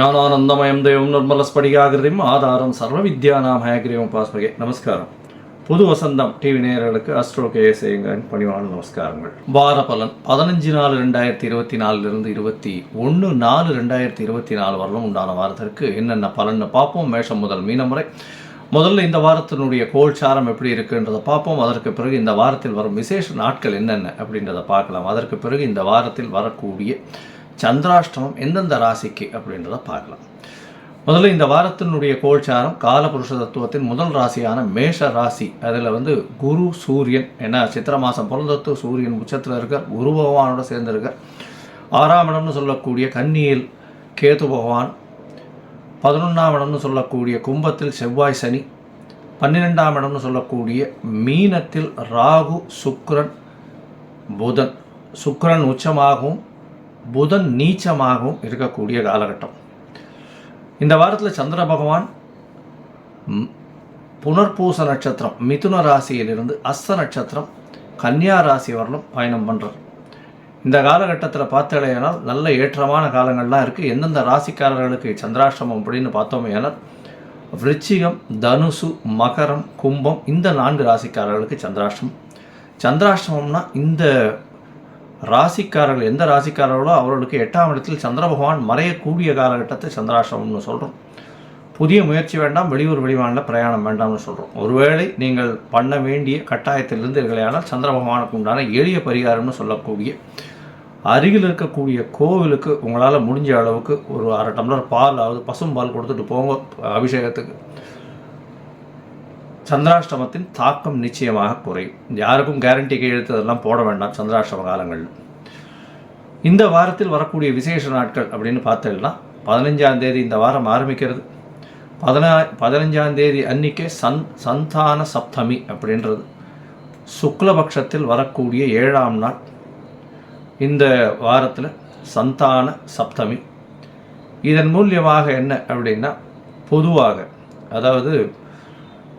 ஞானானந்தமயம் தெய்வம் நிர்மலஸ்படிகாகிருதியும் ஆதாரம் சர்வ வித்யா நாம் ஹயகிரியம் பாஸ்மகே நமஸ்காரம். புது வசந்தம் டிவி நேயர்களுக்கு அஸ்ட்ரோ கேஎஸ் ஐயங்கரின் பணிவான நமஸ்காரங்கள். வார பலன் பதினஞ்சு நாலு ரெண்டாயிரத்தி இருபத்தி நாலுலேருந்து இருபத்தி ஒன்று நாலு ரெண்டாயிரத்தி இருபத்தி நாலு வரலும் உண்டான வாரத்திற்கு என்னென்ன பலன்னு பார்ப்போம். மேஷம் முதல் மீனம் வரை. முதல்ல இந்த வாரத்தினுடைய கோல்சாரம் எப்படி இருக்குன்றதை பார்ப்போம். அதற்கு பிறகு இந்த வாரத்தில் வரும் விசேஷ நாட்கள் என்னென்ன அப்படின்றத பார்க்கலாம். அதற்கு பிறகு இந்த வாரத்தில் வரக்கூடிய சந்திராஷ்டமம் எந்தெந்த ராசிக்கு அப்படின்றத பார்க்கலாம். முதல்ல இந்த வாரத்தினுடைய கோல்சாரம் காலபுருஷ தத்துவத்தின் முதல் ராசியான மேஷ ராசி. அதில் வந்து குரு சூரியன் ஏன்னா சித்திர மாதம் பிறந்தத்து சூரியன் உச்சத்தில் இருக்கார் குரு பகவானோட சேர்ந்திருக்கார். ஆறாம் இடம்னு சொல்லக்கூடிய கன்னியில் கேது பகவான் பதினொன்றாம் இடம்னு சொல்லக்கூடிய கும்பத்தில் செவ்வாய் சனி பன்னிரெண்டாம் இடம்னு சொல்லக்கூடிய மீனத்தில் ராகு சுக்ரன் புதன். சுக்ரன் உச்சமாகவும் புதன் நீச்சமாகவும் இருக்கக்கூடிய காலகட்டம். இந்த வாரத்தில் சந்திர பகவான் புனர்பூச நட்சத்திரம் மிதுன ராசியிலிருந்து அஸ்த நட்சத்திரம் கன்னியா ராசி வரலும் பயணம் பண்ணுறார் இந்த காலகட்டத்தில் பார்த்தடையானால் நல்ல ஏற்றமான காலங்கள்லாம் இருக்குது எந்தெந்த ராசிக்காரர்களுக்கு சந்திராஷ்டமம் அப்படின்னு பார்த்தோமே ஆனால் விருச்சிகம் தனுசு மகரம் கும்பம் இந்த நான்கு ராசிக்காரர்களுக்கு சந்திராஷ்டமம். சந்திராஷ்டமம்னா இந்த ராசிக்காரர்கள் எந்த ராசிக்காரர்களோ அவர்களுக்கு எட்டாம் இடத்தில் சந்திர பகவான் மறையக்கூடிய காலகட்டத்தை சந்திராசிரமம்னு சொல்கிறோம் புதிய முயற்சி வேண்டாம் வெளியூர் வெளிமாநில பிரயாணம் வேண்டாம்னு சொல்கிறோம் ஒருவேளை நீங்கள் பண்ண வேண்டிய கட்டாயத்தில் இருந்தீர்களேயானால் சந்திர பகவானுக்கு உண்டான எளிய பரிகாரம்னு சொல்லக்கூடிய அருகில் இருக்கக்கூடிய கோவிலுக்கு உங்களால் முடிஞ்ச அளவுக்கு ஒரு அரை டம்ளர் பால் அதாவது பசும்பால் கொடுத்துட்டு போங்க அபிஷேகத்துக்கு. சந்திராஷ்டமத்தின் தாக்கம் நிச்சயமாக குறையும். யாருக்கும் கேரண்டி கையெழுத்து அதெல்லாம் போட வேண்டாம் சந்திராஷ்டம காலங்களில். இந்த வாரத்தில் வரக்கூடிய விசேஷ நாட்கள் அப்படின்னு பார்த்தோம்னா பதினஞ்சாம் தேதி இந்த வாரம் ஆரம்பிக்கிறது. பதினா பதினஞ்சாம் தேதி அன்னிக்கே சந் சந்தான சப்தமி அப்படின்றது. சுக்லபக்ஷத்தில் வரக்கூடிய ஏழாம் நாள். இந்த வாரத்தில் சந்தான சப்தமி. இதன் மூலியமாக என்ன அப்படின்னா பொதுவாக அதாவது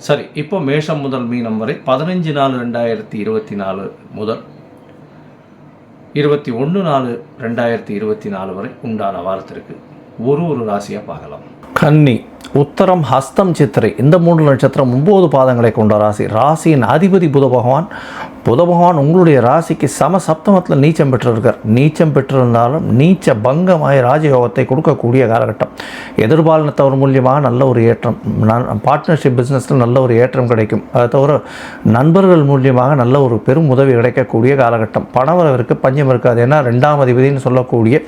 சரி இப்போ மேஷம் முதல் மீனம் வரை பதினஞ்சு நாலு ரெண்டாயிரத்தி இருபத்தி நாலு முதல் இருபத்தி ஒன்று நாலு ரெண்டாயிரத்தி இருபத்தி நாலு வரை உண்டான வாரத்திற்கு ஒரு ஒரு ராசியாக பார்க்கலாம். கன்னி உத்தரம் ஹஸ்தம் சித்திரை இந்த மூன்று நட்சத்திரம் ஒன்பது பாதங்களை கொண்ட ராசி. ராசியின் அதிபதி புத பகவான். புத பகவான் உங்களுடைய ராசிக்கு சம சப்தமத்தில் நீச்சம் பெற்றிருக்கார். நீச்சம் பெற்றிருந்தாலும் நீச்ச பங்கமாய் ராஜயோகத்தை கொடுக்கக்கூடிய காலகட்டம். எதிர்பாலினத்தவர் மூலியமாக நல்ல ஒரு ஏற்றம். பார்ட்னர்ஷிப் பிஸ்னஸில் நல்ல ஒரு ஏற்றம் கிடைக்கும். அதை தவிர நண்பர்கள் மூலியமாக நல்ல ஒரு பெரும் உதவி கிடைக்கக்கூடிய காலகட்டம். பணவரவிற்கு பஞ்சம் இருக்காது. ஏன்னா ரெண்டாம் அதிபதினு சொல்லக்கூடிய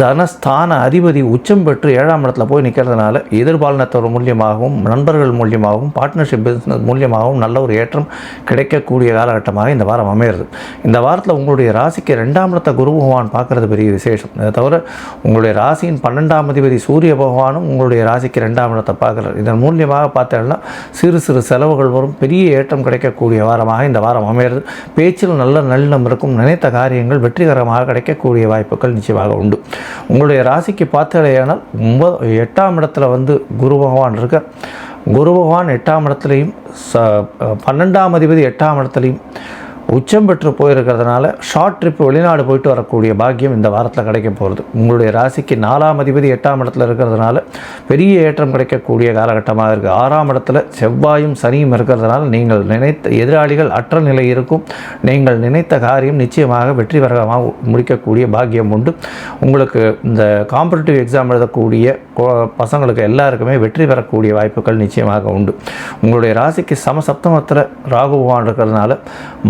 தனஸ்தான அதிபதி உச்சம் பெற்று ஏழாம் இடத்துல போய் நிற்கிறதுனால எதிர்பாலனத்தோட மூலியமாகவும் நண்பர்கள் மூலியமாகவும் பார்ட்னர்ஷிப் பிஸ்னஸ் மூலியமாகவும் நல்ல ஒரு ஏற்றம் கிடைக்கக்கூடிய காலகட்டமாக இந்த வாரம் அமையிறது இந்த வாரத்தில் உங்களுடைய ராசிக்கு ரெண்டாம் இடத்த குரு பகவான் பார்க்குறது பெரிய விசேஷம். இதை தவிர உங்களுடைய ராசியின் பன்னெண்டாம் அதிபதி சூரிய பகவானும் உங்களுடைய ராசிக்கு ரெண்டாம் இடத்தை பார்க்குறார். இதன் மூலியமாக பார்த்தோம்னா சிறு சிறு செலவுகள் வரும். பெரிய ஏற்றம் கிடைக்கக்கூடிய வாரமாக இந்த வாரம் அமையிறது பேச்சில் நல்ல நல்லம் இருக்கும். நினைத்த காரியங்கள் வெற்றிகரமாக கிடைக்கக்கூடிய வாய்ப்புகள் நிச்சயமாக உண்டு. உங்களுடைய ராசிக்கு பார்த்தலையானால் ஒன்பது எட்டாம் இடத்துல வந்து குரு பகவான் இருக்கார். குரு பகவான் எட்டாம் இடத்துலையும் ச பன்னெண்டாம் அதிபதி எட்டாம் இடத்துலையும் உச்சம் பெற்று போயிருக்கிறதுனால ஷார்ட் ட்ரிப் வெளிநாடு போயிட்டு வரக்கூடிய பாக்கியம் இந்த வாரத்தில் கிடைக்க போகிறது உங்களுடைய ராசிக்கு நாலாம் அதிபதி எட்டாம் இடத்துல இருக்கிறதுனால பெரிய ஏற்றம் கிடைக்கக்கூடிய காலகட்டமாக இருக்குது ஆறாம் இடத்துல செவ்வாயும் சனியும் இருக்கிறதுனால நீங்கள் நினைத்த எதிராளிகள் அற்ற நிலை இருக்கும். நீங்கள் நினைத்த காரியம் நிச்சயமாக வெற்றிகரமாக முடிக்கக்கூடிய பாக்கியம் உண்டு. உங்களுக்கு இந்த காம்படிட்டிவ் எக்ஸாம் எழுதக்கூடிய பசங்களுக்கு எல்லாருக்குமே வெற்றி பெறக்கூடிய வாய்ப்புகள் நிச்சயமாக உண்டு. உங்களுடைய ராசிக்கு சமசப்தமத்தில் ராகு பகவான் இருக்கிறதுனால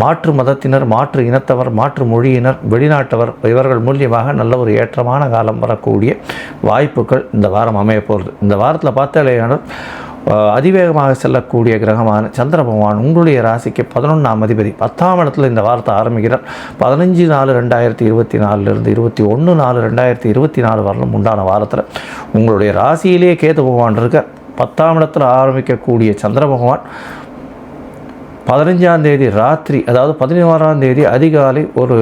மாற்று மாற்று மதத்தினர் மாற்று இனத்தவர் மாற்று மொழியினர் வெளிநாட்டவர் இவர்கள் மூலியமாக நல்ல ஒரு ஏற்றமான காலம் வரக்கூடிய வாய்ப்புகள் இந்த வாரம் அமைய போகிறது. இந்த வாரத்தில் பார்த்தாலேயானால் அதிவேகமாக செல்லக்கூடிய கிரகமான சந்திர பகவான் உங்களுடைய ராசிக்கு பதினொன்றாம் அதிபதி பத்தாம் இடத்துல இந்த வாரத்தை ஆரம்பிக்கிறார். பதினஞ்சு நாலு ரெண்டாயிரத்தி இருபத்தி நாலுலேருந்து இருபத்தி ஒன்று நாலு ரெண்டாயிரத்தி இருபத்தி நாலு வரலும் உண்டான வாரத்தில் உங்களுடைய ராசியிலேயே கேது பகவான் இருக்க பத்தாம் இடத்தில் ஆரம்பிக்கக்கூடிய சந்திர பகவான் பதினஞ்சாம் தேதி ராத்திரி அதாவது பதினோராம் தேதி அதிகாலை ஒரு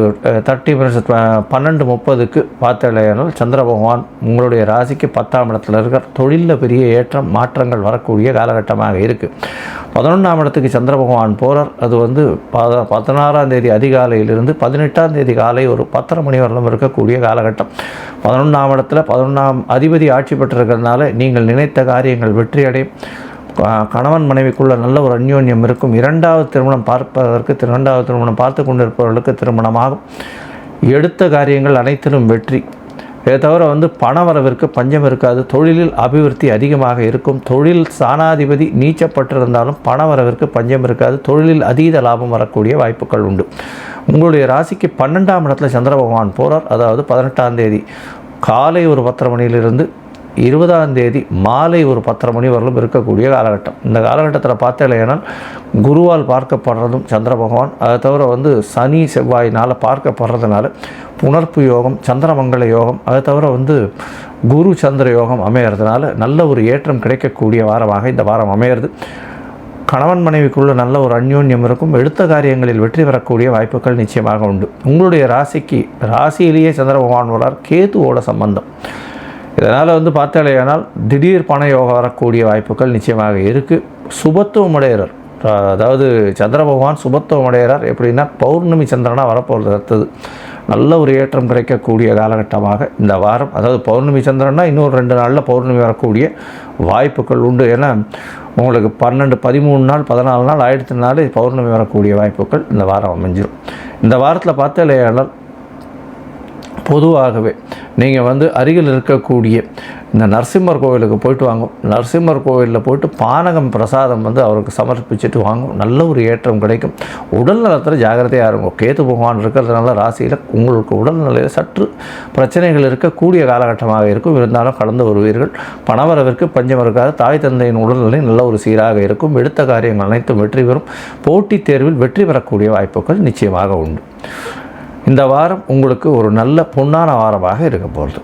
தேர்ட்டி மினிட்ஸ் பன்னெண்டு முப்பதுக்கு பார்த்தலையானால் சந்திர பகவான் உங்களுடைய ராசிக்கு பத்தாம் இடத்துல இருக்கிற தொழிலில் பெரிய ஏற்றம் மாற்றங்கள் வரக்கூடிய காலகட்டமாக இருக்குது பதினொன்றாம் இடத்துக்கு சந்திர பகவான் போகிறார் அது வந்து பத பதினாறாம் தேதி அதிகாலையிலிருந்து பதினெட்டாம் தேதி காலை ஒரு பத்தரை மணி வரலும் இருக்கக்கூடிய காலகட்டம். பதினொன்றாம் இடத்துல பதினொன்றாம் அதிபதி ஆட்சி பெற்றிருக்கிறதுனால நீங்கள் நினைத்த காரியங்கள் வெற்றியடையும். கணவன் மனைவிக்குள்ள நல்ல ஒரு அந்யோன்யம் இருக்கும். இரண்டாவது திருமணம் பார்ப்பதற்கு இரண்டாவது திருமணம் பார்த்து கொண்டிருப்பவர்களுக்கு திருமணமாகும். எடுத்த காரியங்கள் அனைத்திலும் வெற்றி. இதை தவிர வந்து பண வரவிற்கு பஞ்சம் இருக்காது. தொழிலில் அபிவிருத்தி அதிகமாக இருக்கும். தொழில் சாணாதிபதி நீச்சப்பட்டிருந்தாலும் பண வரவிற்கு பஞ்சம் இருக்காது. தொழிலில் அதீத லாபம் வரக்கூடிய வாய்ப்புகள் உண்டு. உங்களுடைய ராசிக்கு பன்னெண்டாம் இடத்துல சந்திர பகவான் போகிறார் அதாவது பதினெட்டாம் தேதி. காலை ஒரு பத்தரை மணியிலிருந்து இருபதாம் தேதி மாலை ஒரு பத்தரை மணி வரலும் இருக்கக்கூடிய காலகட்டம். இந்த காலகட்டத்தில் பார்த்தேனால் குருவால் பார்க்கப்படுறதும் சந்திர பகவான் அதை தவிர வந்து சனி செவ்வாயினால் பார்க்கப்படுறதுனால புணர்ப்பு யோகம் சந்திரமங்கல யோகம் அதை தவிர வந்து குரு சந்திர யோகம் அமையிறதுனால நல்ல ஒரு ஏற்றம் கிடைக்கக்கூடிய வாரமாக இந்த வாரம் அமையிறது. கணவன் மனைவிக்குள்ள நல்ல ஒரு அந்யோன்யம் இருக்கும். எடுத்த காரியங்களில் வெற்றி பெறக்கூடிய வாய்ப்புகள் நிச்சயமாக உண்டு. உங்களுடைய ராசிக்கு ராசியிலேயே சந்திர பகவான் வரார் கேதுவோட சம்பந்தம். இதனால் வந்து பார்த்தாலேயானால் திடீர் பண யோகம் வரக்கூடிய வாய்ப்புகள் நிச்சயமாக இருக்குது சுபத்துவமுடையவர் அதாவது சந்திர பகவான் சுபத்துவம் எப்படின்னா பௌர்ணமி சந்திரனாக வரப்போகிறது அடுத்தது. நல்ல ஒரு ஏற்றம் கிடைக்கக்கூடிய காலகட்டமாக இந்த வாரம் அதாவது பௌர்ணமி சந்திரன்னா இன்னொரு ரெண்டு நாளில் பௌர்ணமி வரக்கூடிய வாய்ப்புகள் உண்டு. ஏன்னா உங்களுக்கு பன்னெண்டு பதிமூணு நாள் பதினாலு நாள் ஆயிரத்தி நாள் பௌர்ணமி வரக்கூடிய வாய்ப்புகள் இந்த வாரம் அமைஞ்சிடும் இந்த வாரத்தில் பார்த்தாலேயானால் பொதுவாகவே நீங்கள் வந்து அருகில் இருக்கக்கூடிய இந்த நரசிம்மர் கோவிலுக்கு போயிட்டு வாங்கும். நரசிம்மர் கோவிலில் போயிட்டு பானகம் பிரசாதம் வந்து அவருக்கு சமர்ப்பிச்சுட்டு வாங்கும். நல்ல ஒரு ஏற்றம் கிடைக்கும். உடல் நலத்தில் ஜாகிரதையாக இருக்கும் கேத்து பகவான் இருக்கிறதுனால ராசியில் உங்களுக்கு உடல்நிலையில் சற்று பிரச்சனைகள் இருக்கக்கூடிய காலகட்டமாக இருக்கும். இருந்தாலும் கடந்து வருவீர்கள். பணவரவிற்கு பஞ்சம் இருக்காது. தாய் தந்தையின் உடல்நிலை நல்ல ஒரு சீராக இருக்கும். எடுத்த காரியங்கள் அனைத்தும் வெற்றி பெறும். போட்டித் தேர்வில் வெற்றி பெறக்கூடிய வாய்ப்புகள் நிச்சயமாக உண்டு. இந்த வாரம் உங்களுக்கு ஒரு நல்ல பொன்னான வாரமாக இருக்க போகிறது